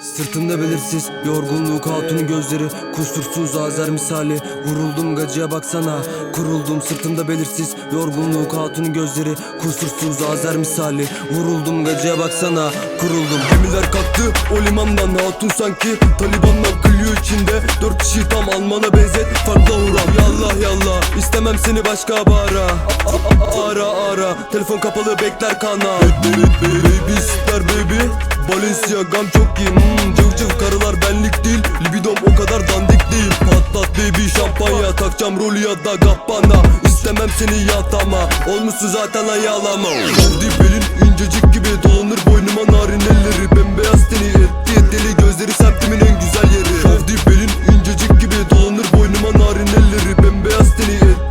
Sırtımda belirsiz yorgunluk hatunun gözleri Kusursuz azer misali. Vuruldum gacıya baksana Kuruldum sırtımda belirsiz. Yorgunluk hatunun gözleri Kusursuz azer misali. Vuruldum gacıya baksana Kuruldum. Gemiler kalktı o limandan Hatun sanki. Taliban'la kılıyor içinde. Dört kişi tam Alman'a benzet. Farklı uğram. Yallah yallah İstemem seni başka bara. Ara ara. Telefon kapalı bekler kana. Baby ister baby. Balenciaga'm çok iyi. Hmm, Cıv cıv karılar benlik değil. Libidom o kadar dandik değil. Patlat baby şampanya Takacağım rolü ya da gabbana İstemem seni yatama. Olmuşsun zaten lan yağlama Şovdi belin incecik gibi Dolanır boynuma narin elleri. Bembeyaz teni etti deli Gözleri semtimin en güzel yeri. Şovdi belin incecik gibi Dolanır boynuma narin elleri. Bembeyaz teni etti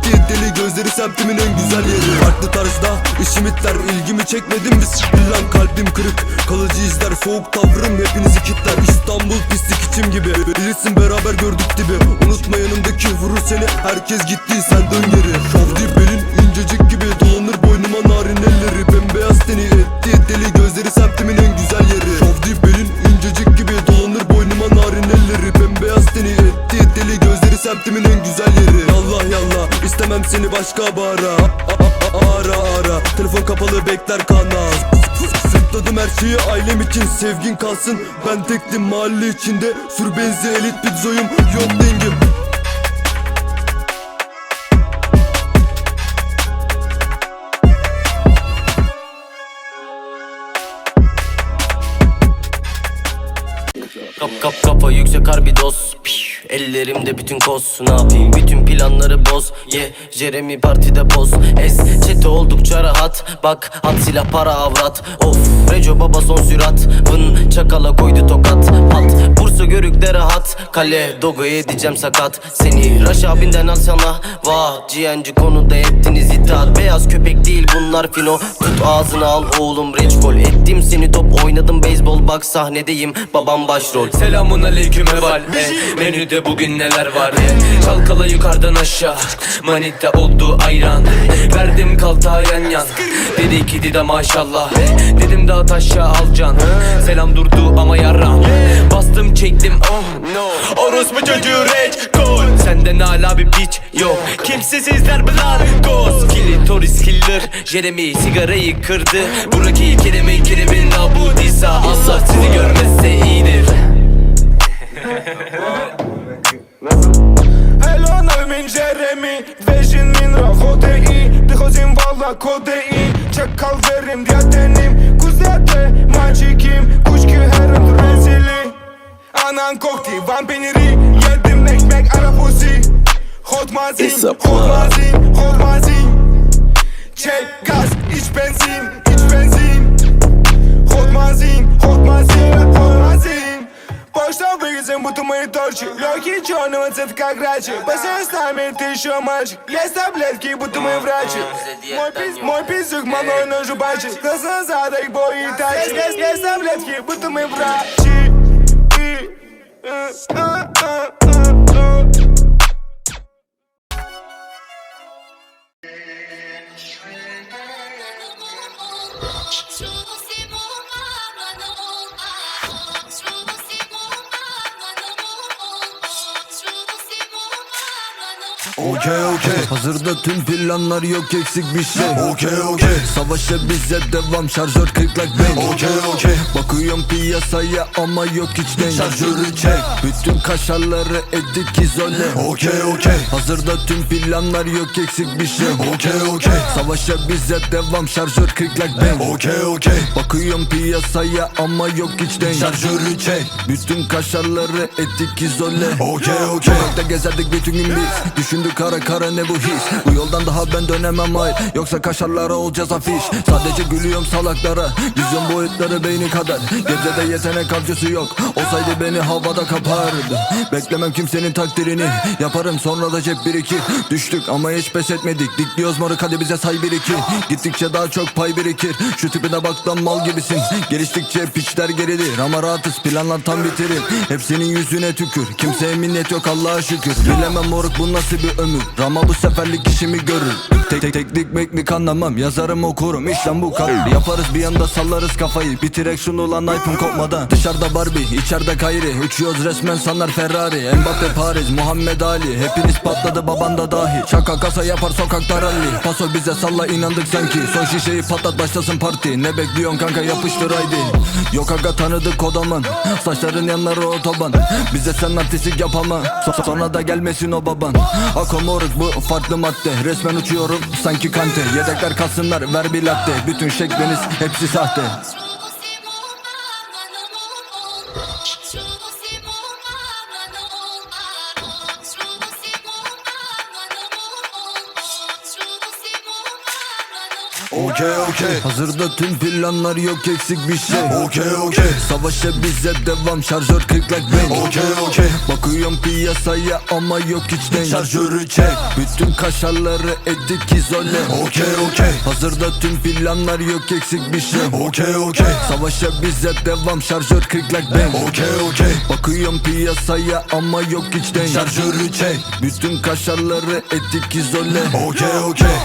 Gözleri semtimin en güzel yeri. Farklı tarzda işimitler ilgimi çekmedim biz Lan. Kalbim kırık kalıcı izler Soğuk tavrım hepinizi kitler. İstanbul pislik içim gibi. Bilirsin beraber gördük dibi. Unutma yanımdaki vurur seni Herkes gitti sen dön geri. Şovdi belin incecik gibi Dolanır boynuma narin elleri. Bembeyaz teni etti deli Gözleri semtimin en güzel yeri. Şovdi belin incecik gibi Dolanır boynuma narin elleri. Bembeyaz teni etti deli Gözleri semtimin en güzel seni başka bara. Ara ara. Telefon kapalı bekler kana Sırtladım her şeyi ailem için sevgin kalsın. Ben tektim mahalle içinde. Sür benzi elit pizzoyum. Yok dengim Kap kap kafa yüksek harbidos Piş, Ellerimde bütün kos Ne yapayım? Bütün planları boz. Ye yeah, Jeremy partide boz. Es çete oldukça rahat. Bak at silah para avrat. Of Reco baba son sürat. Vın çakala koydu tokat. Pat Bursa görükte rahat. Kale dogo edeceğim sakat. Seni Raş abinden al sana. Vah ciğenci konuda ettiniz bunlar fino. Tut ağzını al oğlum reçkol Ettim seni top oynadım beyzbol. Bak sahnedeyim babam başrol. Selamun aleyküm eval. E, Menüde bugün neler var? E, Çalkala yukarıdan aşağı. Manita oldu ayran. Verdim kaltağı yan yan. Dedi ki dida maşallah. E, Dedim daha taşa alcan. Selam durdu ama yaram Bastım çektim oh no. Orospu çocuğu red gol Senden hala bir bitch yok. Kimsesizler blankos Kilitoris killer. Jeremy sigarayı kırdı. Buradaki ilk kelime kelimenin abudiysa Allah sizi görmezse iyidir. Hello min Jeremy. Vision min rachote i Wychodzim walla kodei Czekał werim diatenim Kuzete macikim Kuşki herın rezili Anan kokti van Hot mazin, hot mazin, hot mazin Çek gaz, iç benzin, iç benzin Hot mazin, hot mazin, hot mazin Почта вывезем, будто мы торчи Легкий черного цвета, как рачи Бассейн с нами, ты еще мальчик Есть таблетки, будто мы врачи Мой, пиз, мой пиздюк, малой на жубачи Глаз назад, их бой и тачи есть, есть таблетки, будто мы врачи И, э, а, а, а, much. Okey okey. Hazırda tüm planlar yok eksik bir şey. Okey okey. Savaşa bize devam şarjör kırk like bang Okey okey. Bakıyorum piyasaya ama yok hiç denk. Şarjörü çek. Bütün kaşarları edik izole. Okey okey. Hazırda tüm planlar yok eksik bir şey. Okey okey. Savaşa bize devam şarjör kırk like bang Okey okey. Bakıyorum piyasaya ama yok hiç denk. Şarjörü çek. Bütün kaşarları edik izole. Okey okey. Sokakta gezerdik bütün gün biz. Düşündük kara kara ne bu his Bu yoldan daha ben dönemem hayır Yoksa kaşarlara olacağız afiş. Sadece gülüyorum salaklara. Vizyon boyutları beyni kadar. Gebze'de yetenek avcısı yok. Olsaydı beni havada kapardı. Beklemem kimsenin takdirini. Yaparım sonra da cep birikir Düştük ama hiç pes etmedik. Dikliyoruz moruk hadi bize say bir iki. Gittikçe daha çok pay birikir. Şu tipine bak lan mal gibisin. Geliştikçe piçler geridir Ama rahatız. Planlar tam bitirir. Hepsinin yüzüne tükür. Kimseye minnet yok Allah'a şükür. Bilemem moruk bu nasıl bir bir ömür. Rama bu seferlik işimi görür. Tek tek teknik meknik anlamam. Yazarım okurum. İşlem bu kadar. Yaparız bir anda sallarız kafayı. Bitirek şunu lan hype'ım kopmadan. Dışarıda Barbie içeride Kayri Uçuyoruz resmen sanlar Ferrari. Mbappe Paris Muhammed Ali. Hepiniz patladı baban da dahil Şaka kasa yapar sokakta rally. Paso bize salla inandık sanki. Son şişeyi patlat başlasın parti. Ne bekliyorsun kanka yapıştır haydi. Yok aga tanıdık kodaman Saçların yanları otoban. Bize sen artistik yapama So- Sonra da gelmesin o baban Ako moruk bu farklı madde. Resmen uçuyorum sanki kante. Yedekler kalsınlar ver bir latte. Bütün şekliniz hepsi sahte Okey okey. Hazırda tüm planlar yok eksik bir şey. Okey okey. Savaşa bize devam şarjör kırk like bang Okey okey. Bakıyorum piyasaya ama yok hiç denk Şarjörü çek. Bütün kaşarları edik izole. Okey okey. Hazırda tüm planlar yok eksik bir şey. Okey okey. Savaşa bize devam şarjör kırk like bang Okey okey. Bakıyorum piyasaya ama yok hiç denk Şarjörü çek. Bütün kaşarları edik izole. Okey okey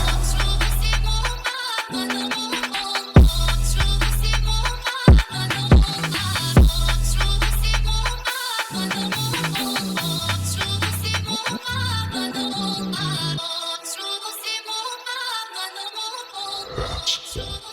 Shut up.